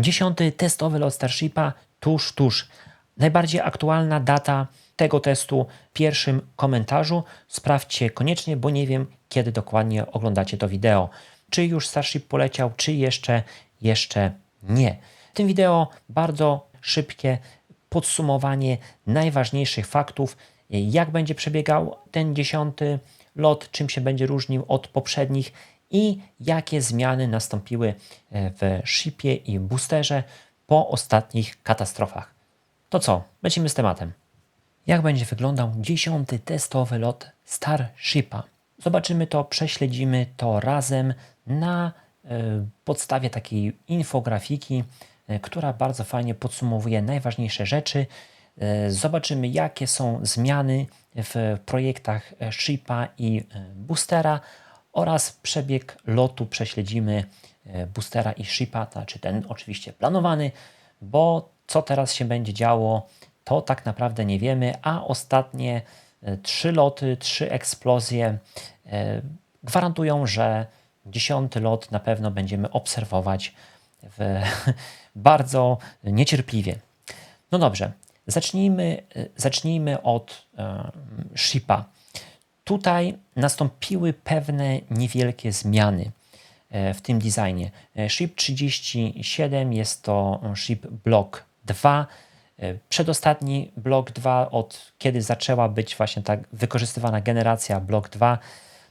Dziesiąty testowy lot Starshipa tuż, tuż. Najbardziej aktualna data tego testu w pierwszym komentarzu. Sprawdźcie koniecznie, bo nie wiem, kiedy dokładnie oglądacie to wideo. Czy już Starship poleciał, czy jeszcze, jeszcze nie. W tym wideo bardzo szybkie podsumowanie najważniejszych faktów, jak będzie przebiegał ten dziesiąty lot, czym się będzie różnił od poprzednich i jakie zmiany nastąpiły w shipie i boosterze po ostatnich katastrofach. To co, lecimy z tematem. Jak będzie wyglądał dziesiąty testowy lot Starshipa? Zobaczymy to, prześledzimy to razem na e, podstawie takiej infografiki, e, która bardzo fajnie podsumowuje najważniejsze rzeczy. E, Zobaczymy, jakie są zmiany w projektach e, Shipa i e, Boostera oraz przebieg lotu prześledzimy e, Boostera i Shipa, to znaczy ten oczywiście planowany, bo co teraz się będzie działo, to tak naprawdę nie wiemy, a ostatnie e, trzy loty, trzy eksplozje e, gwarantują, że dziesiąty lot na pewno będziemy obserwować w, bardzo niecierpliwie. No dobrze, zacznijmy, zacznijmy od e. Tutaj nastąpiły pewne niewielkie zmiany e, w tym designie. E, Ship 37 jest to Ship Block 2. E, Przedostatni Block 2, od kiedy zaczęła być właśnie tak wykorzystywana generacja Block 2,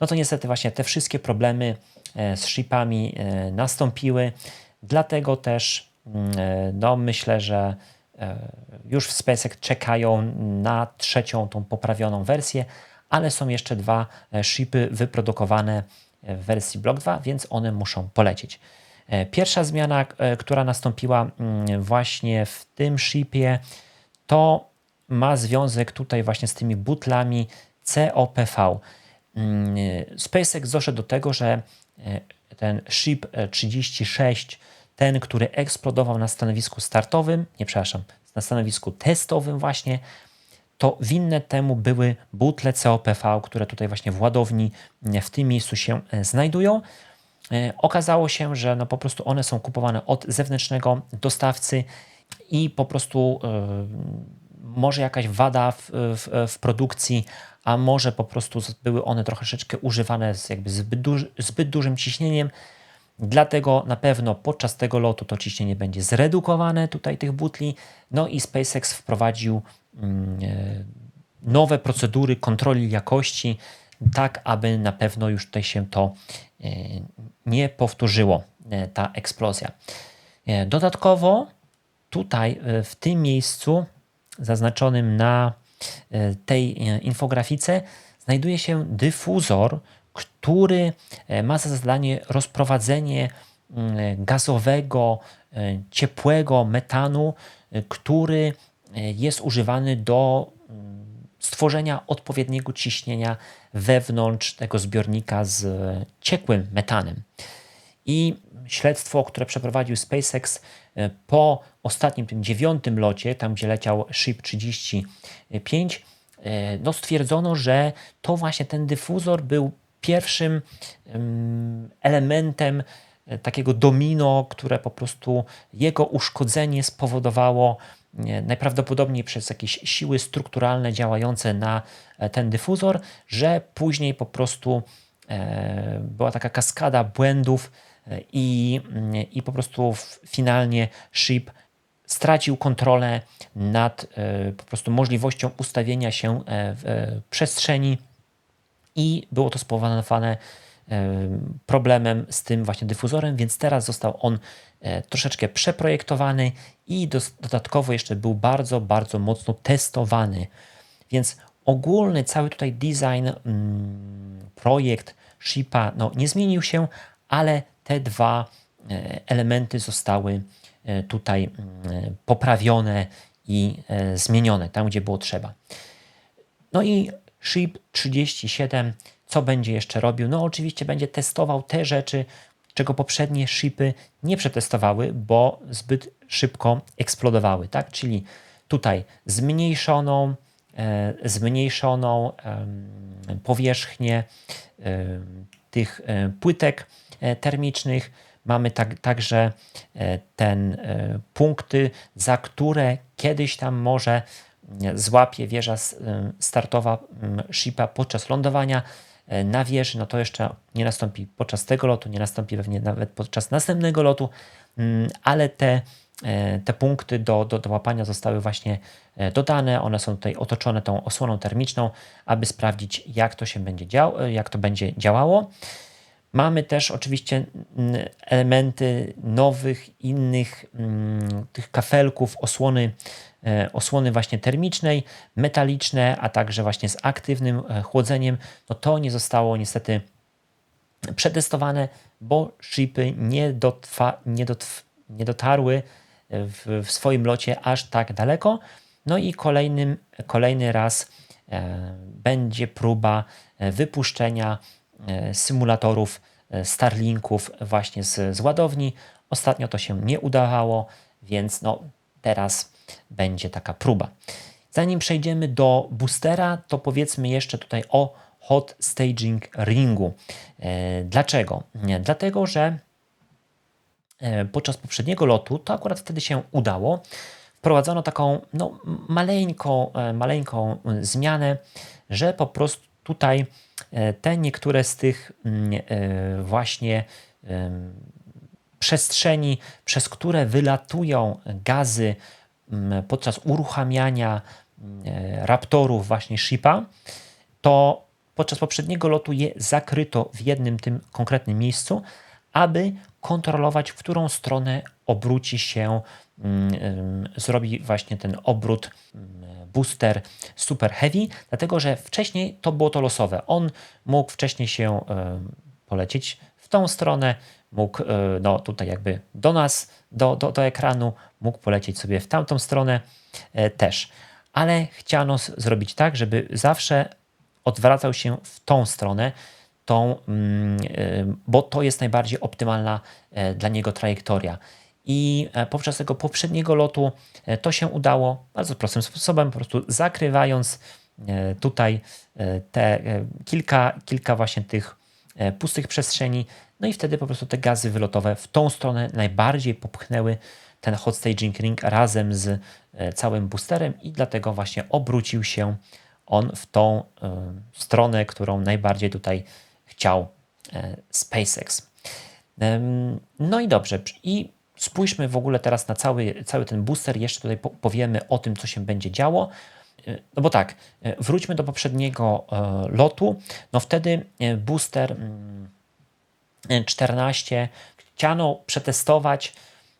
no to niestety właśnie te wszystkie problemy z shipami nastąpiły. Dlatego też mm, no myślę, że już w SpaceX czekają na trzecią, tą poprawioną wersję, ale są jeszcze dwa e, shipy wyprodukowane w wersji Block 2, więc one muszą polecieć. E, Pierwsza zmiana, e, która nastąpiła mm, właśnie w tym shipie, to ma związek tutaj właśnie z tymi butlami COPV. Mm, SpaceX doszedł do tego, że e, ten ship e, 36, ten, który eksplodował na stanowisku startowym, nie przepraszam, na stanowisku testowym właśnie, to winne temu były butle COPV, które tutaj właśnie w ładowni e, w tym miejscu się e, znajdują. E, Okazało się, że no po prostu one są kupowane od zewnętrznego dostawcy i po prostu może jakaś wada w, w, w produkcji, a może po prostu były one troszeczkę używane z jakby zbyt, duży, zbyt dużym ciśnieniem. Dlatego na pewno podczas tego lotu to ciśnienie będzie zredukowane tutaj tych butli. No i SpaceX wprowadził nowe procedury kontroli jakości, tak aby na pewno już tutaj się to e, nie powtórzyło, e, ta eksplozja. E, Dodatkowo tutaj e, w tym miejscu zaznaczonym na e, tej e, infografice znajduje się dyfuzor, który e, ma za zadanie rozprowadzenie mm, gazowego, e, ciepłego metanu, e, który e, jest używany do mm, stworzenia odpowiedniego ciśnienia wewnątrz tego zbiornika z e, ciekłym metanem. I śledztwo, które przeprowadził SpaceX e, po ostatnim, tym dziewiątym locie, tam gdzie leciał Ship 35, e, no stwierdzono, że to właśnie ten dyfuzor był pierwszym em, elementem e, takiego domino, które po prostu jego uszkodzenie spowodowało e, najprawdopodobniej przez jakieś siły strukturalne działające na e, ten dyfuzor, że później po prostu e, była taka kaskada błędów e, i, mm, i po prostu finalnie ship stracił kontrolę nad e, po prostu możliwością ustawienia się e, w e, przestrzeni i było to spowodowane e, problemem z tym właśnie dyfuzorem, więc teraz został on e, troszeczkę przeprojektowany i dodatkowo jeszcze był bardzo, bardzo mocno testowany. Więc ogólny cały tutaj design, mm, projekt Shipa no, nie zmienił się, ale te dwa e, elementy zostały e, tutaj mm, poprawione i zmienione tam, gdzie było trzeba. No i Ship 37, co będzie jeszcze robił? No oczywiście będzie testował te rzeczy, czego poprzednie shipy nie przetestowały, bo zbyt szybko eksplodowały, tak? Czyli tutaj zmniejszoną, e, zmniejszoną em, powierzchnię em, tych e, płytek e, termicznych, Mamy tak, także e, ten e, punkty, za które kiedyś tam może złapie wieża startowa shipa podczas lądowania na wieży, no to jeszcze nie nastąpi podczas tego lotu, nie nastąpi pewnie nawet podczas następnego lotu, ale te E, te punkty do, do, do łapania zostały właśnie e, dodane. One są tutaj otoczone tą osłoną termiczną, aby sprawdzić, jak to się będzie dział, e, jak to będzie działało. Mamy też oczywiście elementy nowych, innych tych kafelków, osłony, osłony właśnie termicznej, metaliczne, a także właśnie z aktywnym chłodzeniem. No to nie zostało niestety przetestowane, bo shipy nie, dotwa, nie, dotw, nie dotarły w, w swoim locie aż tak daleko. No i kolejnym, kolejny raz e, będzie próba e, wypuszczenia e, symulatorów Starlinków właśnie z, z ładowni. Ostatnio to się nie udawało, więc no, teraz będzie taka próba. Zanim przejdziemy do boostera, to powiedzmy jeszcze tutaj o Hot Staging Ringu. Dlaczego? Dlatego, że E, podczas poprzedniego lotu, to akurat wtedy się udało. Wprowadzono taką no, maleńką, e, maleńką zmianę, że po prostu tutaj e, te niektóre z tych mm, właśnie przestrzeni, przez które wylatują gazy podczas uruchamiania mm, raptorów właśnie shipa, to podczas poprzedniego lotu je zakryto w jednym tym konkretnym miejscu, aby kontrolować, w którą stronę obróci się, mm, zrobi właśnie ten obrót mm, booster Super Heavy, dlatego że wcześniej to było to losowe. On mógł wcześniej się polecieć w tą stronę, mógł e, no, tutaj jakby do nas, do, do, do ekranu, mógł polecieć sobie w tamtą stronę e, też. Ale chciano zrobić tak, żeby zawsze odwracał się w tą stronę, tą, mm, bo to jest najbardziej optymalna e, dla niego trajektoria. I podczas tego poprzedniego lotu to się udało bardzo prostym sposobem, po prostu zakrywając tutaj te kilka, kilka właśnie tych pustych przestrzeni, no i wtedy po prostu te gazy wylotowe w tą stronę najbardziej popchnęły ten hot staging ring razem z całym boosterem i dlatego właśnie obrócił się on w tą stronę, którą najbardziej tutaj chciał e, SpaceX. No i dobrze. I spójrzmy w ogóle teraz na cały, cały ten booster. Jeszcze tutaj powiemy o tym, co się będzie działo. E, no bo tak, e, wróćmy do poprzedniego lotu. No wtedy booster 14 mm, chciano przetestować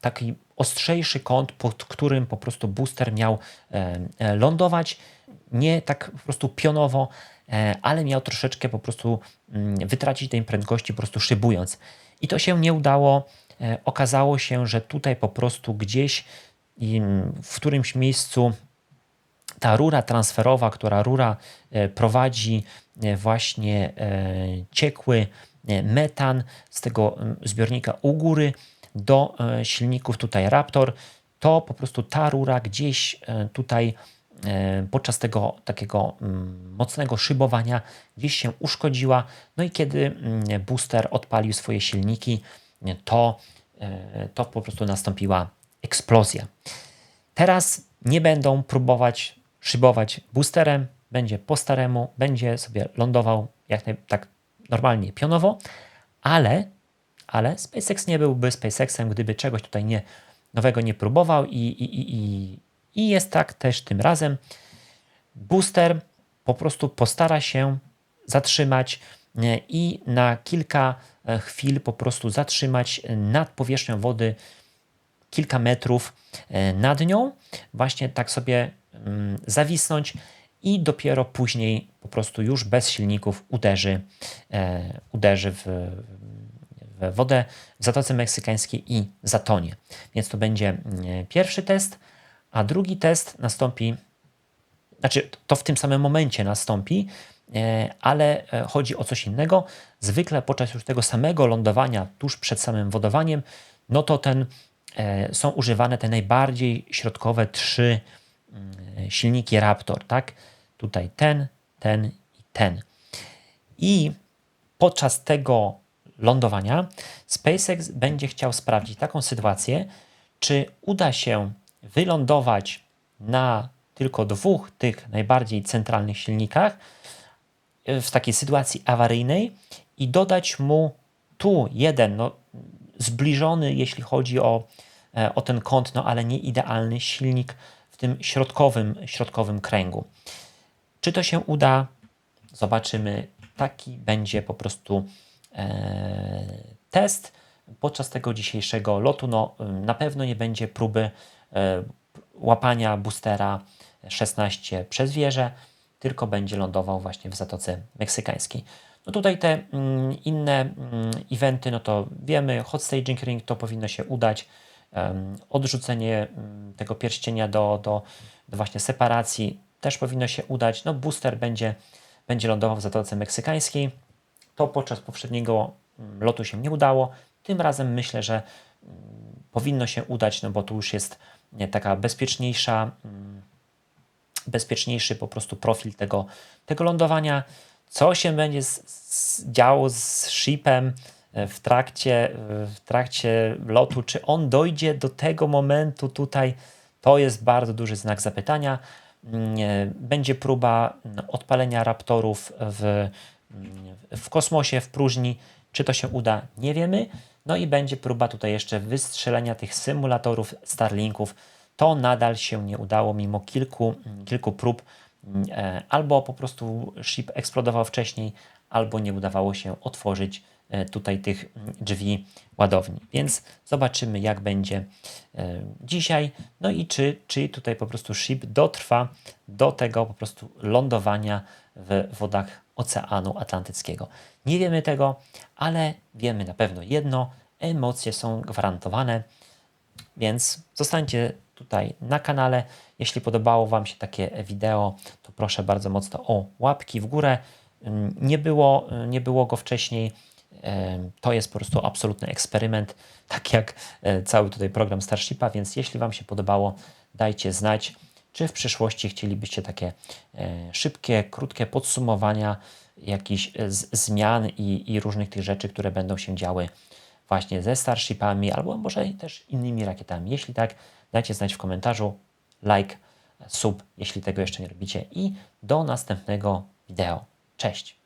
taki ostrzejszy kąt, pod którym po prostu booster miał lądować. Nie tak po prostu pionowo, E, ale miał troszeczkę po prostu mm, wytracić tej prędkości, po prostu szybując. I to się nie udało. E, okazało się, że tutaj po prostu gdzieś w którymś miejscu ta rura transferowa, która rura e, prowadzi właśnie ciekły metan z tego zbiornika u góry do silników tutaj Raptor, to po prostu ta rura gdzieś tutaj E, podczas tego takiego mocnego szybowania gdzieś się uszkodziła. No i kiedy booster odpalił swoje silniki, to, e, to po prostu nastąpiła eksplozja. Teraz nie będą próbować szybować boosterem, będzie po staremu, będzie sobie lądował jak naj, tak normalnie pionowo, ale, ale SpaceX nie byłby SpaceXem, gdyby czegoś tutaj nie, nowego nie próbował i, i, i, i jest tak też tym razem. Booster po prostu postara się zatrzymać i na kilka e, chwil po prostu zatrzymać nad powierzchnią wody kilka metrów e, nad nią, właśnie tak sobie mm, zawisnąć i dopiero później po prostu już bez silników uderzy, uderzy w, w wodę w Zatoce Meksykańskiej i zatonie. Więc to będzie mm, pierwszy test a drugi test nastąpi, znaczy to w tym samym momencie nastąpi, e, ale e, chodzi o coś innego. Zwykle podczas już tego samego lądowania, tuż przed samym wodowaniem, no to ten, e, są używane te najbardziej środkowe trzy mm, silniki Raptor, tak? Tutaj ten, ten i ten. I podczas tego lądowania, SpaceX będzie chciał sprawdzić taką sytuację, czy uda się wylądować na tylko dwóch tych najbardziej centralnych silnikach e, w takiej sytuacji awaryjnej i dodać mu tu jeden, no, zbliżony, jeśli chodzi o, e, o ten kąt, no ale nie idealny silnik w tym środkowym, środkowym kręgu. Czy to się uda? Zobaczymy. Taki będzie po prostu e, test podczas tego dzisiejszego lotu. No, na pewno nie będzie próby e, łapania boostera 16 przez wieżę, tylko będzie lądował właśnie w Zatoce Meksykańskiej. No tutaj te mm, inne mm, eventy, no to wiemy, hot staging ring to powinno się udać. Um, odrzucenie um, tego pierścienia do, do, do właśnie separacji też powinno się udać. No booster będzie, będzie lądował w Zatoce Meksykańskiej. To podczas poprzedniego mm, lotu się nie udało. Tym razem myślę, że powinno się udać, no bo tu już jest taka bezpieczniejsza, bezpieczniejszy po prostu profil tego, tego lądowania co się będzie z, z, działo z shipem e, w trakcie, e, w trakcie lotu, czy on dojdzie do tego momentu tutaj, to jest bardzo duży znak zapytania. Mm, e, będzie próba mm, odpalenia raptorów w, mm, w kosmosie, w próżni. Czy to się uda, nie wiemy. No i będzie próba tutaj jeszcze wystrzelenia tych symulatorów Starlinków. To nadal się nie udało, mimo kilku, kilku prób E, albo po prostu ship eksplodował wcześniej, albo nie udawało się otworzyć tutaj tych drzwi ładowni. Więc zobaczymy, jak będzie e, dzisiaj. No i czy, czy tutaj po prostu ship dotrwa do tego po prostu lądowania w wodach Oceanu Atlantyckiego. Nie wiemy tego, ale wiemy na pewno jedno: emocje są gwarantowane, więc zostańcie tutaj na kanale. Jeśli podobało Wam się takie wideo, to proszę bardzo mocno o łapki w górę. Mm, nie było, nie było go wcześniej. To jest po prostu absolutny eksperyment, tak jak e, cały tutaj program Starshipa, więc jeśli Wam się podobało, dajcie znać, czy w przyszłości chcielibyście takie e, szybkie, krótkie podsumowania jakichś e, zmian i, i różnych tych rzeczy, które będą się działy właśnie ze Starshipami albo może też innymi rakietami. Jeśli tak, dajcie znać w komentarzu, like, sub, jeśli tego jeszcze nie robicie i do następnego wideo. Cześć!